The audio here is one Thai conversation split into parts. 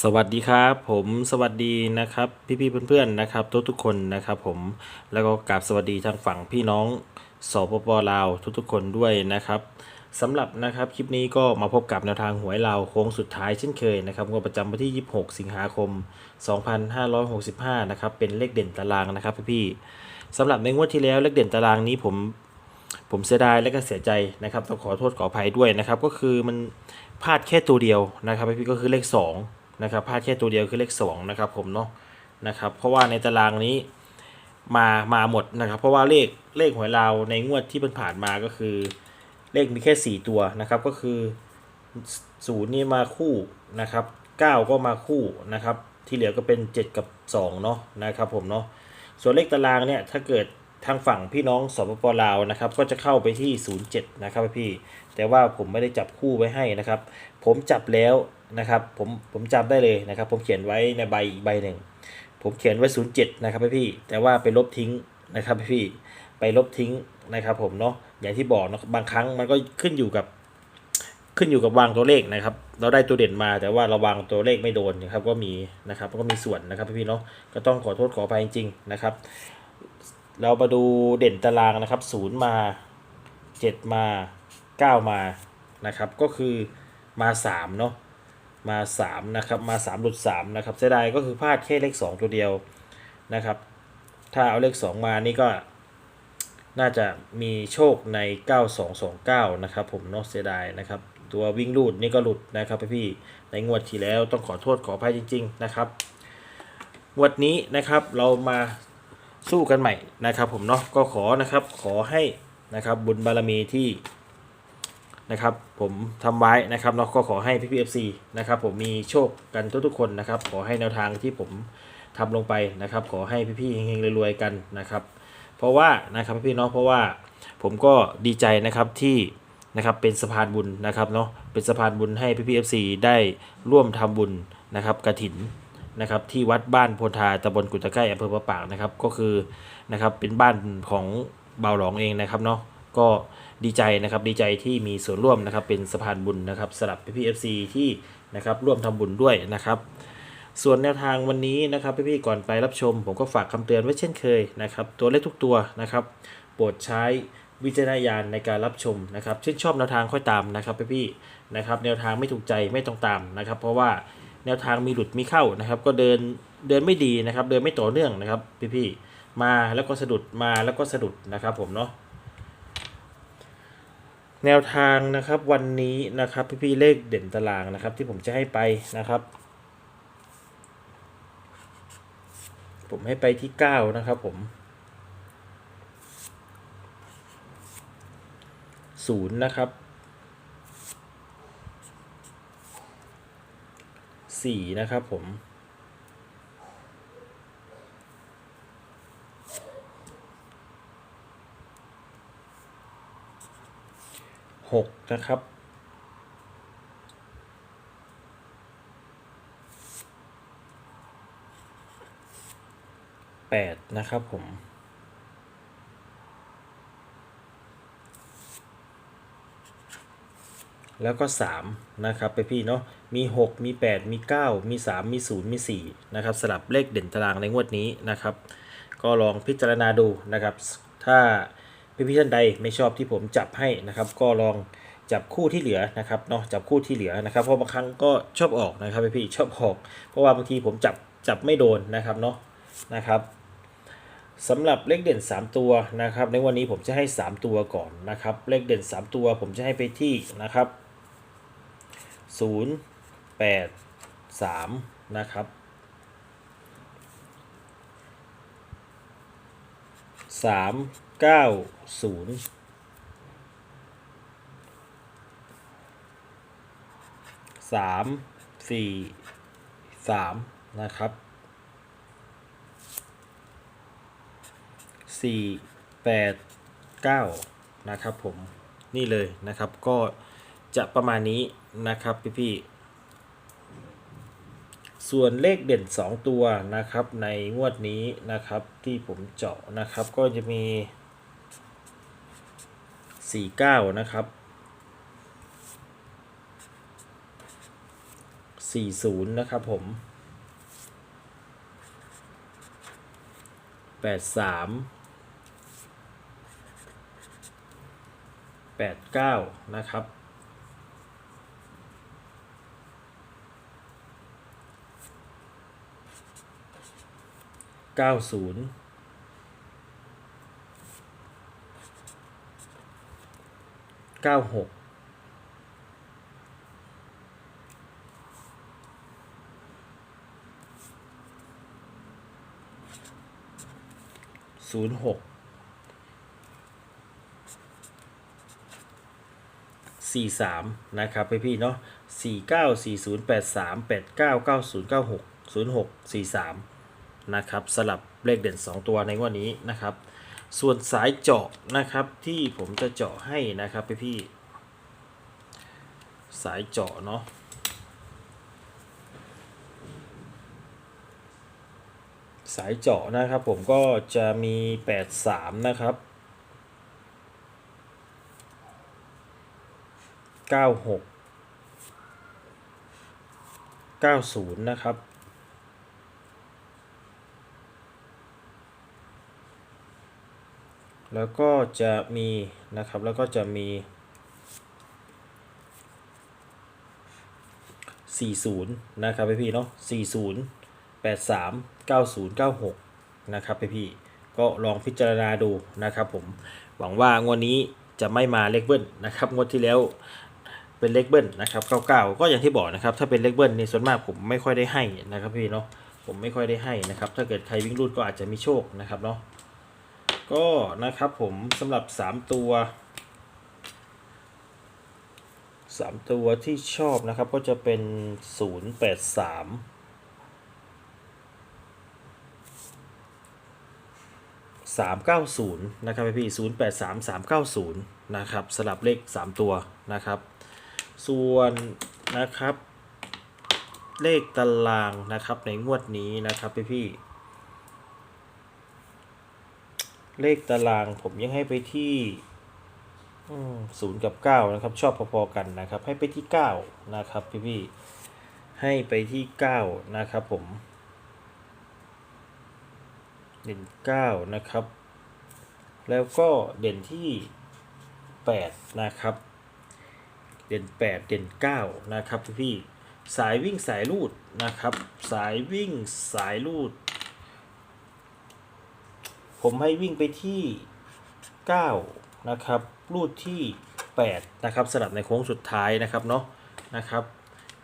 สวัสดีครับผมสวัสดีนะครับพี่ๆเพื่อนๆนะครับทุกทุกๆคนนะครับผมแล้วก็กราบสวัสดีทางฝั่งพี่น้องสปปลาวทุกๆคนด้วยนะครับสำหรับนะครับคลิปนี้ก็มาพบกับแนวทางหวยลาวโค้งสุดท้ายเช่นเคยนะครับงวดประจำวันที่ 26 สิงหาคม 2565 นะครับเป็นเลขเด่นตารางนะครับพี่ๆสำหรับในงวดที่แล้วเลขเด่นตารางนี้ผมผมเสียดายและก็เสียใจนะครับต้องขอโทษขออภัยด้วยนะครับก็คือมันพลาดแค่ตัวเดียวนะครับพี่ก็คือเลข 2 นะครับพลาดแค่ตัวเดียวคือเลข2นะครับผมเนาะนะครับเพราะว่าในตารางนี้มามาหมดนะครับ เพราะว่าเลขเลขหวยลาวในงวดที่ผ่านมาก็คือ เลขมีแค่ 4 ตัวนะครับก็คือศูนย์นี่มาคู่นะครับ9 ก็มาคู่นะครับที่เหลือก็เป็น 7 กับ2เนาะนะครับผมเนาะส่วนเลขตารางเนี่ยถ้าเกิดทางฝั่งพี่น้องสปปลาวนะครับก็จะเข้าไปที่ 07 นะครับพี่ แต่ว่าผมไม่ได้จับคู่ไว้ให้นะครับ ผมจับแล้ว นะครับผมผมจำได้เลยนะครับ ผมเขียนไว้ในใบอีกใบหนึ่ง ผมเขียนไว้ 07 นะครับพี่ แต่ว่าไปลบทิ้งนะครับพี่ไปลบทิ้งนะครับ ผมเนาะอย่างที่บอกเนาะบางครั้งมันก็ขึ้นอยู่กับขึ้นอยู่กับวางตัวเลขนะครับ เราได้ตัวเด่นมาแต่ว่าเราวางตัวเลขไม่โดนนะครับ ก็มีนะครับก็มีส่วนนะครับพี่เนาะก็ต้องขอโทษขออภัยจริงๆนะครับ เรามาดูเด่นตารางนะครับศูนย์มาเจ็ดมาเก้ามานะครับ ก็คือมาสามเนาะ มาสามนะครับมาสามหลุดสามนะครับเสียดายก็คือพลาดแค่เลขสองตัวเดียวนะครับ ถ้าเอาเลขสองมานี่ก็น่าจะมีโชคใน 9229 นะครับ ผมเนาะเสียดายนะครับ ตัววิ่งลูดนี่ก็หลุดนะครับพี่ในงวดที่แล้วต้องขอโทษขออภัยจริง ๆ นะครับงวดนี้นะครับเรามาสู้กันใหม่นะครับ ผมเนาะก็ขอนะครับขอให้นะครับบุญบารมีที่ นะครับผมทำไว้นะครับเนาก็ขอให้พี่พีเอฟซีนะครับผมมีโชคกันทุกๆคนนะครับ ขอให้แนวทางที่ผมทำลงไปนะครับ ขอให้พี่ๆเฮงๆรวยๆกันนะครับ เพราะว่านะครับพี่น้องเพราะว่าผมก็ดีใจนะครับที่นะครับเป็นสะพานบุญนะครับเนาะเป็นสะพานบุญให้พี่พีเอฟซีได้ร่วมทำบุญนะครับกระถินนะครับที่วัดบ้านโพธาตำบลกุตะไก้อำเภอพระปากนะครับก็คือนะครับเป็นบ้านของเบาหลองเองนะครับเนาะ ก็ดีใจนะครับดีใจที่มีส่วนร่วมนะครับเป็นสะพานบุญนะครับสำหรับพี่พีเอฟซีที่นะครับร่วมทำบุญด้วยนะครับ ส่วนแนวทางวันนี้นะครับพี่ๆก่อนไปรับชม ผมก็ฝากคำเตือนไว้เช่นเคยนะครับ ตัวเลขทุกตัวนะครับ โปรดใช้วิจารณญาณในการรับชมนะครับชื่นชอบแนวทางค่อยตามนะครับพี่ๆนะครับ แนวทางไม่ถูกใจไม่ต้องตามนะครับ เพราะว่าแนวทางมีหลุดมีเข้านะครับ ก็เดินเดินไม่ดีนะครับ เดินไม่ต่อเนื่องนะครับพี่ๆมาแล้วก็สะดุดมาแล้วก็สะดุดนะครับผมเนาะ แนวทางนะครับวันนี้นะครับพี่ๆเลขเด่นตารางนะครับที่ผมจะให้ไปนะครับ ผมให้ไปที่เก้านะครับผมศูนย์นะครับสี่นะครับผม หกนะครับ แปดนะครับผมแล้วก็ 3 นะครับไปพี่เนาะมี 6 มี 8 มี 9 มี 3 มี 0 มี4นะครับสลับเลขเด่นตารางในงวดนี้นะครับ ก็ลองพิจารณาดูนะครับ ถ้า พี่พี่ท่านใดไม่ชอบที่ผมจับให้นะครับ ก็ลองจับคู่ที่เหลือนะครับเนาะจับคู่ที่เหลือนะครับเพราะบางครั้งก็ชอบออกนะครับพี่พี่ชอบออก เพราะว่าบางทีผมจับจับไม่โดนนะครับเนาะนะครับสำหรับเลขเด่น 3 ตัวนะครับ ในวันนี้ผมจะให้ 3 ตัวก่อนนะครับ เลขเด่น 3 ตัวผมจะให้ไปที่นะครับ 0 8 3 นะครับ 3 9 0 3 4 3นะครับสี่แปดเก้านะครับผมนี่เลยนะครับก็จะประมาณนี้นะครับพี่พี่ๆ ส่วนเลขเด่น 2 ตัวนะครับในงวดนี้นะครับที่ผมเจาะนะครับก็จะมี 49 นะครับสี่ศูนย์นะครับผมแปดสามแปดเก้านะครับ เก้าศูนย์เก้าหกศูนย์หกสี่สามนะครับพี่พี่เนาะสี่เก้าสี่ศูนย์แปดสามแปดเก้าเก้าศูนย์เก้าหกศูนย์หกสี่สาม นะครับสลับเลขเด่น 2 ตัวในงวันนี้นะครับ ส่วนสายเจาะนะครับที่ผมจะเจาะให้นะครับพี่พี่สายเจาะเนาะสายเจาะนะครับผมก็จะมี 83 นะครับ 96 90 นะครับ แล้วก็จะมีนะครับ แล้วก็จะมี 40 นะครับพี่ๆเนาะ40 83 90 96 นะครับพี่ๆก็ลองพิจารณาดูนะครับผม หวังว่างวดนี้จะไม่มาเลขเบิ้ลนะครับ งวดที่แล้วเป็นเลขเบิ้ลนะครับ99ก็อย่างที่บอกนะครับ ถ้าเป็นเลขเบิ้ลในส่วนมากผมไม่ค่อยได้ให้นะครับพี่เนาะผมไม่ค่อยได้ให้นะครับ ถ้าเกิดใครวิ่งรูดก็อาจจะมีโชคนะครับเนาะ ก็นะครับผมสำหรับ 3 ตัว 3 ตัวที่ชอบนะครับก็จะเป็น 083 390 นะครับพี่083 390 นะครับสลับเลข 3 ตัวนะครับ ส่วนนะครับ เลขตารางนะครับในงวดนี้นะครับพี่พี่ๆ เลขตารางผมยังให้ไปที่ศูนย์กับ9นะครับ ชอบพอๆกันนะครับ ให้ไปที่9นะครับพี่พี่ๆให้ไปที่9นะครับผมเด่น9นะครับ แล้วก็เด่นที่8นะครับ เด่น8เด่น9นะครับพี่พี่ๆสายวิ่งสายลูดนะครับ สายวิ่งสายลูด ผมให้วิ่งไปที่ 9 นะครับลูดที่ 8 นะครับสลับในโค้งสุดท้ายนะครับเนาะนะครับ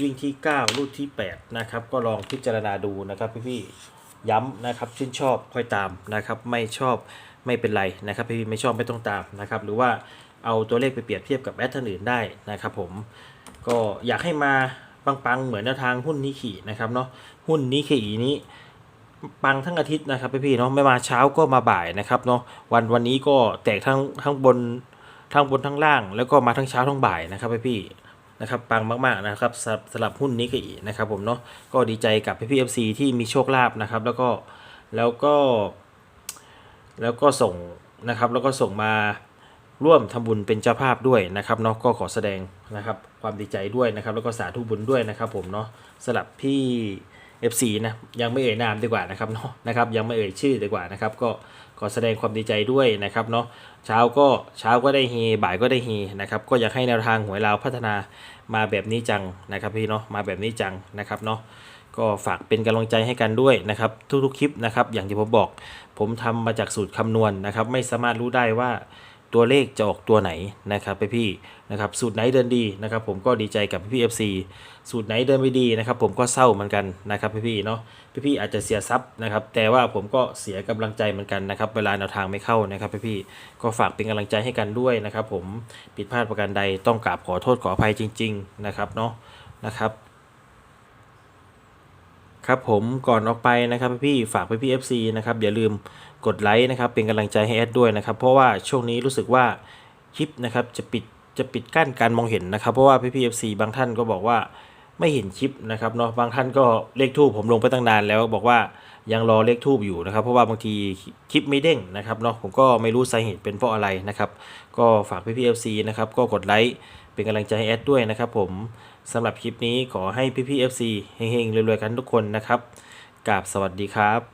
วิ่งที่9ลูดที่ 8 นะครับ ก็ลองพิจารณาดูนะครับพี่ๆย้ำนะครับชื่นชอบค่อยตามนะครับ ไม่ชอบไม่เป็นไรนะครับพี่ไม่ชอบไม่ต้องตามนะครับ หรือว่าเอาตัวเลขไปเปรียบเทียบกับแอดท่านอื่นได้นะครับผมก็อยากให้มาปังๆ เหมือนแนวทางหุ้นนิขี่นะครับเนาะหุ้นนิขี่นี้ ปังทั้งอาทิตย์นะครับพี่ๆเนาะไม่มาเช้าก็มาบ่ายนะครับเนาะวันวันนี้ก็แตกทั้งทั้งบนทั้งบนทั้งล่าง แล้วก็มาทั้งเช้าทั้งบ่ายนะครับพี่ๆนะครับปังมากๆนะครับสำหรับสำหรับหุ้นนี้ก็อีกนะครับผมเนาะก็ดีใจกับพี่ๆเอฟซีที่มีโชคลาภนะครับ แล้วก็แล้วก็แล้วก็ส่งนะครับแล้วก็ส่งมาร่วมทำบุญเป็นเจ้าภาพด้วยนะครับเนาะก็ขอแสดงนะครับความดีใจด้วยนะครับ แล้วก็สาธุบุญด้วยนะครับผมเนาะสลับพี่ FC นะยังไม่เอ่ยนามดีกว่านะครับเนาะนะครับยังไม่เอ่ยชื่อดีกว่านะครับก็ขอแสดงความดีใจด้วยนะครับเนาะเช้าก็เช้าก็ได้เฮบ่ายก็ได้เฮนะครับก็อยากให้แนวทางหวยลาวพัฒนามาแบบนี้จังนะครับพี่เนาะมาแบบนี้จังนะครับเนาะก็ฝากเป็นกำลังใจให้กันด้วยนะครับทุกๆคลิปนะครับอย่างที่ผมบอก ผมทำมาจากสูตรคำนวณนะครับไม่สามารถรู้ได้ว่า ตัวเลขจะออกตัวไหนนะครับพี่ๆนะครับสูตรไหนเดินดีนะครับ ผมก็ดีใจกับพี่ๆ FC สูตรไหนเดินไม่ดีนะครับ ผมก็เศร้าเหมือนกันนะครับพี่ๆเนาะพี่ๆอาจจะเสียทรัพย์นะครับ แต่ว่าผมก็เสียกำลังใจเหมือนกันนะครับ เวลาแนวทางไม่เข้านะครับพี่ๆก็ฝากเป็นกำลังใจให้กันด้วยนะครับ ผมผิดพลาดประการใดต้องกราบขอโทษขออภัยจริง ๆ นะครับเนาะนะครับ ครับผมก่อนออกไปนะครับพี่ฝากไปพี่ FC นะครับอย่าลืมกดไลค์นะครับเป็นกำลังใจให้แอดด้วยนะครับเพราะว่าช่วงนี้รู้สึกว่าคลิปนะครับจะปิดจะปิดกั้นการมองเห็นนะครับ เพราะว่าพี่ๆ FC บางท่านก็บอกว่าไม่เห็นคลิปนะครับเนาะบางท่านก็เลขทูบผมลงไปตั้งนานแล้วบอกว่ายังรอเลขทูบอยู่นะครับ เพราะว่าบางทีคลิปไม่เด้งนะครับเนาะผมก็ไม่รู้สาเหตุเป็นเพราะอะไรนะครับ ก็ฝากพี่ๆ FC นะครับก็กดไลค์เป็นกำลังใจให้แอดด้วยนะครับผม สำหรับคลิปนี้ขอให้พี่ๆ FC เฮงๆรวยๆกันทุกคนนะครับกราบสวัสดีครับ